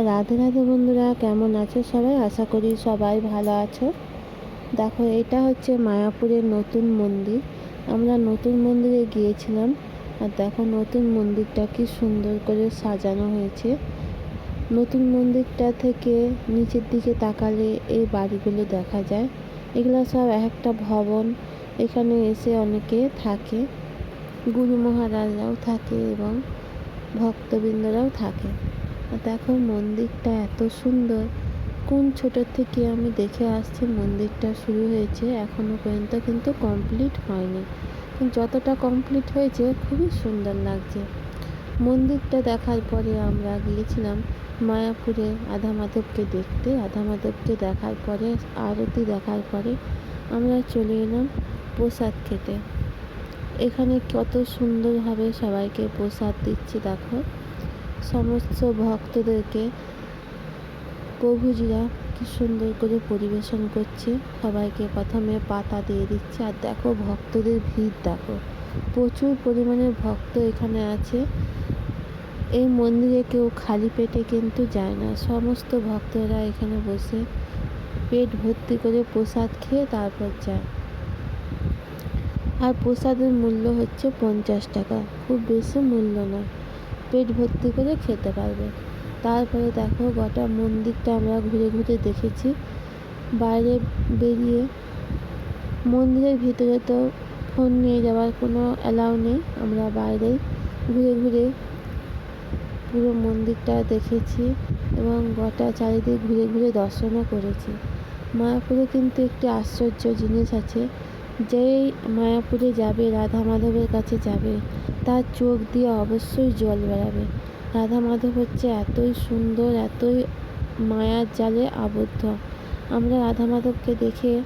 রাধে রাধে বন্ধুরা, কেমন আছো সবাই? আশা করি সবাই ভালো আছো। দেখো, এটা হচ্ছে মায়াপুরের নতুন মন্দির। আমরা নতুন মন্দিরে গিয়েছিলাম আর দেখো, নতুন মন্দিরটা কি সুন্দর করে সাজানো হয়েছে। নতুন মন্দিরটা থেকে নিচের দিকে তাকালে এই বাড়িগুলো দেখা যায়। এগুলো সব এক একটা ভবন, এখানে এসে অনেকে থাকে। গুরু মহারাজরাও থাকে এবং ভক্তবৃন্দরাও থাকে। দেখো মন্দিরটা এত সুন্দর। কোন ছোট থেকে আমি দেখে আসছি মন্দিরটা শুরু হয়েছে এখনও পর্যন্ত কিন্তু কমপ্লিট হয়নি। যতটা কমপ্লিট হয়েছে খুবই সুন্দর লাগছে। মন্দিরটা দেখার পরে আমরা গিয়েছিলাম মায়াপুরে আধা মাধবকে দেখতে। আধা মাধবকে দেখার পরে, আরতি দেখার পরে আমরা চলে এলাম প্রসাদ খেতে। এখানে কত সুন্দরভাবে সবাইকে প্রসাদ দিচ্ছে, দেখো। সমস্ত ভক্তদেরকে, প্রভুজিরা কি সুন্দর করে পরিবেশন করছে। সবাইকে প্রথমে পাতা দিয়ে দিচ্ছে। আর দেখো ভক্তদের ভিড়, দেখো। প্রচুর পরিমাণে ভক্ত এখানে আছে। এই মন্দিরে কেউ খালি পেটে কিন্তু যায় না। সমস্ত ভক্তরা এখানে বসে পেট ভর্তি করে প্রসাদ খেয়ে তারপর যায়। আর প্রসাদের মূল্য হচ্ছে পঞ্চাশ টাকা। খুব বেশি মূল্য নয়। পেট ভর্তি করে খেতে পারবে। তারপরে দেখো গোটা মন্দিরটা আমরা ঘুরে ঘুরে দেখেছি। বাইরে বেরিয়ে মন্দিরের ভিতরে তো ফোন নিয়ে যাওয়ার কোনো অ্যালাউ নেই। আমরা বাইরে ঘুরে ঘুরে পুরো মন্দিরটা দেখেছি এবং গোটা চারিদিক ঘুরে ঘুরে দর্শনও করেছি। মায়াপুরে কিন্তু একটি আশ্চর্য জিনিস আছে। যেই মায়াপুরে যাবে রাধা মাধবের কাছে যাবে, তার চোখ দিয়ে অবশ্যই জল বেরাবে। রাধা মাধব হচ্ছে এতই সুন্দর, এতই মায়ার জালে আবদ্ধ। আমরা রাধা মাধবকে দেখে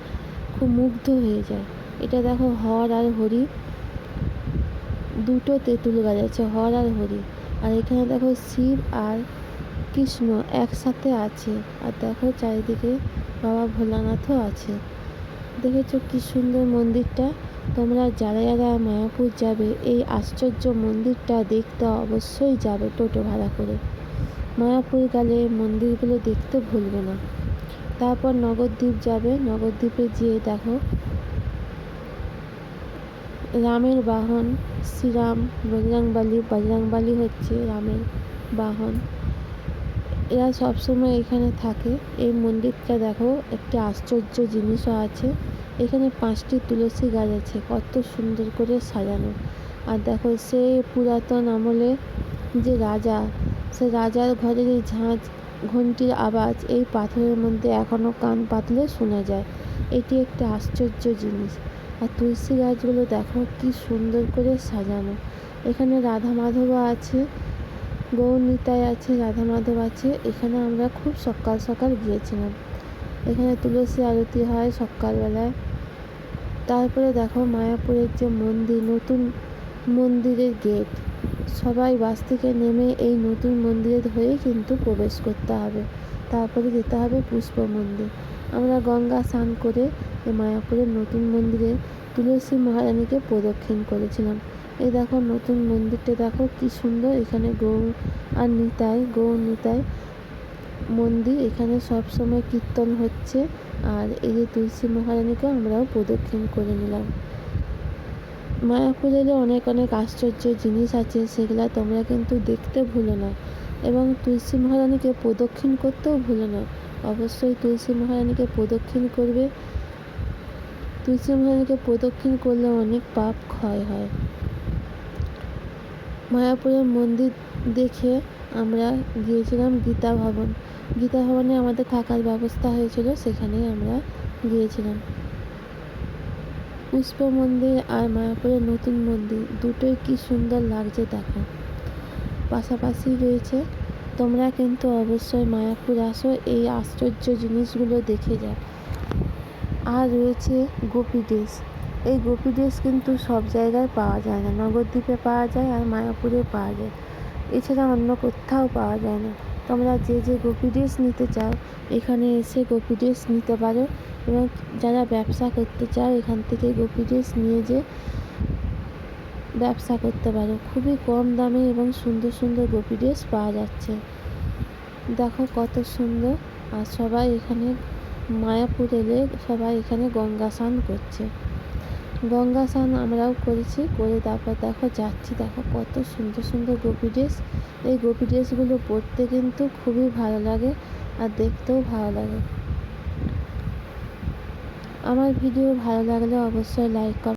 খুব মুগ্ধ হয়ে যাই। এটা দেখো হর আর হরি, দুটো তেঁতুল গাছ আছে, হর আর হরি। আর এখানে দেখো শিব আর কৃষ্ণ একসাথে আছে। আর দেখো চারিদিকে বাবা ভোলানাথও আছে। দেখেছ কি সুন্দর মন্দিরটা? তোমরা যারা যারা মায়াপুর যাবে, এই আশ্চর্য মন্দিরটা দেখতে অবশ্যই যাবে টোটো ভাড়া করে। মায়াপুর গেলে মন্দিরগুলো দেখতে ভুলবে না। তারপর নগরদ্বীপ যাবে। নগরদ্বীপে যেয়ে দেখো, রামের বাহন, শ্রীরাম, বজরাংবালি। বজরাংবালি হচ্ছে রামের বাহন। এরা সবসময় এখানে থাকে। এই মন্দিরটা দেখো, একটা আশ্চর্য জিনিসও আছে। এখানে পাঁচটি তুলসী গাছ আছে, কত সুন্দর করে সাজানো। আর দেখো, সে পুরাতন আমলে যে রাজা, সে রাজার ঘরের এই ঝাঁঝ ঘন্টির আওয়াজ, এই পাথরের মধ্যে এখনও কান পাতলে শোনা যায়। এটি একটা আশ্চর্য জিনিস। আর তুলসী গাছগুলো দেখো, কি সুন্দর করে সাজানো। এখানে রাধা মাধবও আছে গৌর নিতাই আছে রাধা মাধব আছে, এখানে আমরা খুব সকাল সকাল গিয়েছিলাম। এখানে তুলসী আরতি হয় সকালবেলায়। তারপরে দেখো মায়াপুরের যে মন্দির, নতুন মন্দিরের গেট। সবাই বাস থেকে নেমে এই নতুন মন্দিরের হয়ে কিন্তু প্রবেশ করতে হবে। তারপরে যেতে হবে পুষ্প মন্দির। আমরা গঙ্গা স্নান করে মায়াপুরের নতুন মন্দিরে তুলসী মহারানীকে প্রদক্ষিণ করেছিলাম। এই দেখো নতুন মন্দিরটা, দেখো কি সুন্দর। এখানে গৌ আর নিতাই গৌ নিতাই মন্দির। এখানে সব সময় কীর্তন হচ্ছে। আর এই যে তুলসী মহারানীকে আমরাও প্রদক্ষিণ করে নিলাম। মায়াপুরে অনেক অনেক আশ্চর্য জিনিস আছে, সেগুলো তোমরা কিন্তু দেখতে ভুলো না। এবং তুলসী মহারানীকে প্রদক্ষিণ করতেও ভুলো না। অবশ্যই তুলসী মহারানীকে প্রদক্ষিণ করবে। তুলসী মহারানীকে প্রদক্ষিণ করলে অনেক পাপ ক্ষয় হয়। মায়াপুরের মন্দির দেখে আমরা গিয়েছিলাম গীতা ভবন। গীতা ভবনে আমাদের থাকার ব্যবস্থা হয়েছিল, সেখানেই আমরা গিয়েছিলাম। পুষ্প মন্দির আর মায়াপুরের নতুন মন্দির দুটোই কি সুন্দর লাগছে দেখো। পাশাপাশি রয়েছে, তোমরা কিন্তু অবশ্যই মায়াপুর আসো, এই আশ্চর্য জিনিসগুলো দেখে যাও। আর রয়েছে গোপী ড্রেস এই গোপী ড্রেস কিন্তু সব জায়গায় পাওয়া যায় না। নবদ্বীপে পাওয়া যায় আর মায়াপুরে পাওয়া যায়। এছাড়া অন্য কোথাও পাওয়া যায় না। তোমরা যে যে গোপী ড্রেস নিতে চাও, এখানে এসে গোপী ড্রেস নিতে পারো এবং যারা ব্যবসা করতে চাও, এখান থেকে গোপী ড্রেস নিয়ে যে ব্যবসা করতে পারো। খুবই কম দামে এবং সুন্দর সুন্দর গোপী ড্রেস পাওয়া যাচ্ছে। দেখো কত সুন্দর। আর সবাই এখানে মায়াপুর এলে সবাই এখানে গঙ্গা স্নান করছে। গঙ্গা স্নান আমরাও করেছি, করে তারপর দেখো যাচ্ছি, দেখো কত সুন্দর সুন্দর গোপী ড্রেস এই গোপী ড্রেসগুলো পরতে কিন্তু খুবই ভালো লাগে আর দেখতেও ভালো লাগে। আমার ভিডিও ভালো লাগলে অবশ্যই লাইক কর